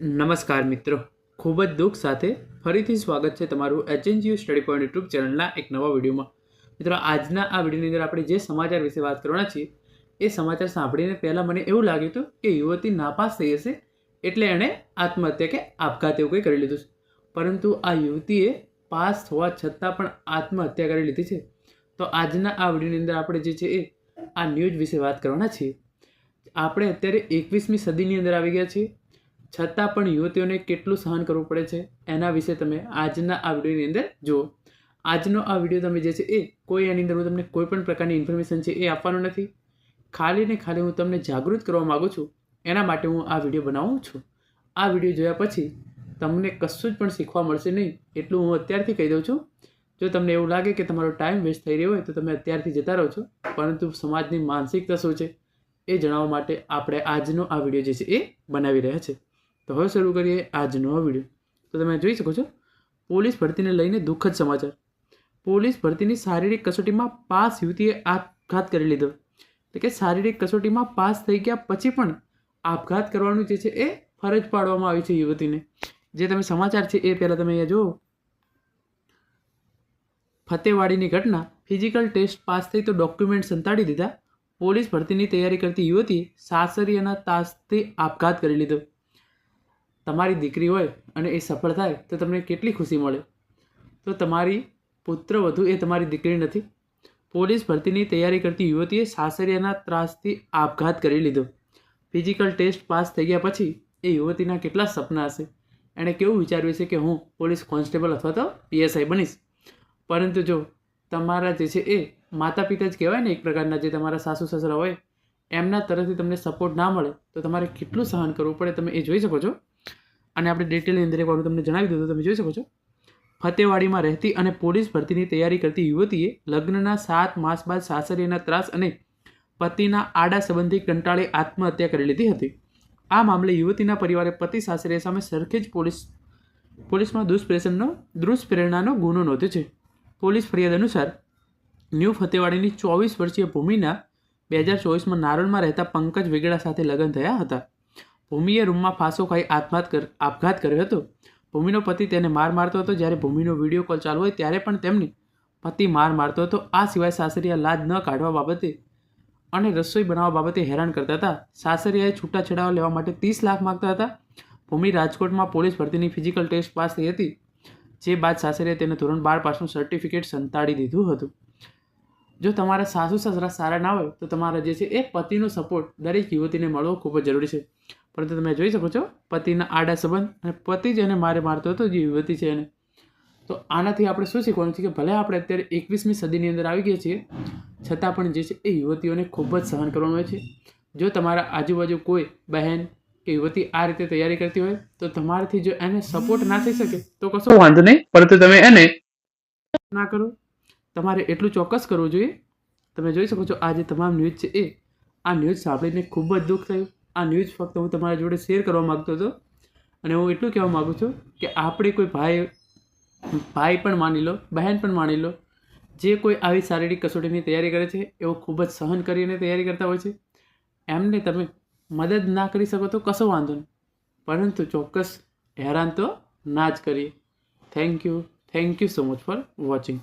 નમસ્કાર મિત્રો. ખૂબ જ દુઃખ સાથે ફરીથી સ્વાગત છે તમારું એચએનજીયુ સ્ટડી પોઈન્ટ યુટ્યુબ ચેનલના એક નવા વિડીયોમાં. મિત્રો, આજના આ વિડીયોની અંદર આપણે જે સમાચાર વિશે વાત કરવાના છીએ, એ સમાચાર સાંભળીને પહેલાં મને એવું લાગ્યું હતું કે યુવતી નાપાસ થઈ હશે એટલે એણે આત્મહત્યા કે આપઘાત એવું કંઈ કરી લીધું છે. પરંતુ આ યુવતીએ પાસ હોવા છતાં પણ આત્મહત્યા કરી લીધી છે. તો આજના આ વિડીયોની અંદર આપણે જે છે એ આ ન્યૂઝ વિશે વાત કરવાના છીએ. આપણે અત્યારે એકવીસમી સદીની અંદર આવી ગયા છીએ. છતાં પણ યુવતીઓને કેટલું સહન કરવું પડે છે એના વિશે તમે આજના આ વિડીયોની અંદર જુઓ. આજનો આ વીડિયો તમે જે છે એ કોઈ એની અંદર હું તમને કોઈ પણ પ્રકારની ઇન્ફોર્મેશન છે એ આપવાનો નથી. ખાલી ને ખાલી હું તમને જાગૃત કરવા માગું છું, એના માટે હું આ વીડિયો બનાવું છું. આ વીડિયો જોયા પછી તમને કશું જ પણ શીખવા મળશે નહીં એટલું હું અત્યારથી કહી દઉં છું. જો તમને એવું લાગે કે તમારો ટાઈમ વેસ્ટ થઈ રહ્યો હોય તો તમે અત્યારથી જતા રહો છો, પરંતુ સમાજની માનસિકતા શું છે એ જણાવવા માટે આપણે આજનો આ વીડિયો જે છે એ બનાવી રહ્યા છે. તો હવે શરૂ કરીએ આજનો વીડિયો. તો તમે જોઈ શકો છો, પોલીસ ભરતીને લઈને દુઃખદ સમાચાર. પોલીસ ભરતીની શારીરિક કસોટીમાં પાસ યુવતીએ આપઘાત કરી લીધો. એટલે કે શારીરિક કસોટીમાં પાસ થઈ ગયા પછી પણ આપઘાત કરવાનું જે છે એ ફરજ પાડવામાં આવી છે યુવતીને. જે તમે સમાચાર છે એ પહેલાં તમે અહીંયા જુઓ. ફતેવાડીની ઘટના, ફિઝિકલ ટેસ્ટ પાસ થઈ તો ડોક્યુમેન્ટ સંતાડી દીધા. પોલીસ ભરતીની તૈયારી કરતી યુવતીએ અને તાસથી આપઘાત કરી લીધો. તમારી દીકરી હોય અને એ સફળ થાય, તો તમને કેટલી ખુશી મળે? તો તમારી પુત્ર વધુ એ તમારી દીકરી નથી. પોલીસ ભરતીની તૈયારી કરતી યુવતીએ સાસરિયાના ત્રાસથી આપઘાત કરી લીધો. ફિઝિકલ ટેસ્ટ પાસ થઈ ગયા પછી એ યુવતીના કેટલા સપના હશે? એણે કેવું વિચાર્યું છે કે હું પોલીસ કોન્સ્ટેબલ અથવા તો પીએસઆઈ બનીશ? પરંતુ જો તમારા જે છે એ માતા પિતા જ કહેવાય ને એક પ્રકારના જે તમારા સાસુ સસરા હોય, એમના તરફથી તમને સપોર્ટ ના મળે, તો તમારે કેટલું સહન કરવું પડે તમે એ જોઈ શકો છો? અને આપણે ડિટેલની અંદર એકવાર તમને જણાવી તો તમે જોઈ શકો છો. ફતેવાડીમાં રહેતી અને પોલીસ ભરતીની તૈયારી કરતી યુવતીએ લગ્નના સાત માસ બાદ સાસરીના ત્રાસ અને પતિના આડા સંબંધી કંટાળે આત્મહત્યા કરી લીધી હતી. આ મામલે યુવતીના પરિવારે પતિ સાસરે સામે સરખેજ પોલીસ, પોલીસમાં દુષ્પ્રેશનનો, દુષ્પ્રેરણાનો ગુનો નોંધ્યો છે. પોલીસ ફરિયાદ અનુસાર, ન્યૂ ફતેવાડીની ચોવીસ વર્ષીય ભૂમિના બે હજાર ચોવીસમાં નારોલમાં રહેતા પંકજ વેગડા સાથે લગ્ન થયા હતા. ભૂમિએ રૂમમાં ફાંસો ખાઈ આત્મઘાત કર, આપઘાત કર્યો હતો. ભૂમિનો પતિ તેને માર મારતો હતો. જ્યારે ભૂમિનો વીડિયો કોલ ચાલુ હોય ત્યારે પણ તેમને પતિ માર મારતો હતો. આ સિવાય સાસરિયા લાજ ન કાઢવા બાબતે અને રસોઈ બનાવવા બાબતે હેરાન કરતા હતા. સાસરિયાએ છૂટાછેડાઓ લેવા માટે ત્રીસ લાખ માગતા હતા. ભૂમિ રાજકોટમાં પોલીસ ભરતીની ફિઝિકલ ટેસ્ટ પાસ થઈ હતી, જે બાદ સાસરિયાએ તેને ધોરણ બાર પાસનું સર્ટિફિકેટ સંતાડી દીધું હતું. જો તમારા સાસુ સસરા સારા ના હોય, તો તમારા જે છે એ પતિનો સપોર્ટ દરેક યુવતીને મળવો ખૂબ જ જરૂરી છે. પરંતુ તમે જોઈ શકો છો પતિના આડા સંબંધ અને પતિ જ એને મારે મારતો હતો જે યુવતી છે એને. તો આનાથી આપણે શું શીખવાનું છે કે ભલે આપણે અત્યારે એકવીસમી સદીની અંદર આવી ગયા છીએ છતાં પણ જે છે એ યુવતીઓને ખૂબ જ સહન કરવાનું હોય છે. જો તમારા આજુબાજુ કોઈ બહેન કે યુવતી આ રીતે તૈયારી કરતી હોય તો તમારાથી જો એને સપોર્ટ ના થઈ શકે તો કશો વાંધો નહીં પરંતુ તમે એને ના કરો. તમારે એટલું ચોક્કસ કરવું જોઈએ. તમે જોઈ શકો છો આ જે તમામ ન્યૂઝ છે એ આ ન્યૂઝ સાંભળીને ખૂબ જ દુઃખ થયું. આ ન્યૂઝ ફક્ત હું તમારા જોડે શેર કરવા માગતો હતો અને હું એટલું કહેવા માગું છું કે આપણે કોઈ ભાઈ ભાઈ પણ માની લો, બહેન પણ માની લો, જે કોઈ આવી શારીરિક કસોટીની તૈયારી કરે છે, એવો ખૂબ જ સહન કરીને તૈયારી કરતા હોય છે, એમને તમે મદદ ના કરી શકો તો કશો વાંધો નહીં. પરંતુ ચોક્કસ હેરાન તો ના જ કરીએ. Thank you thank you so much for watching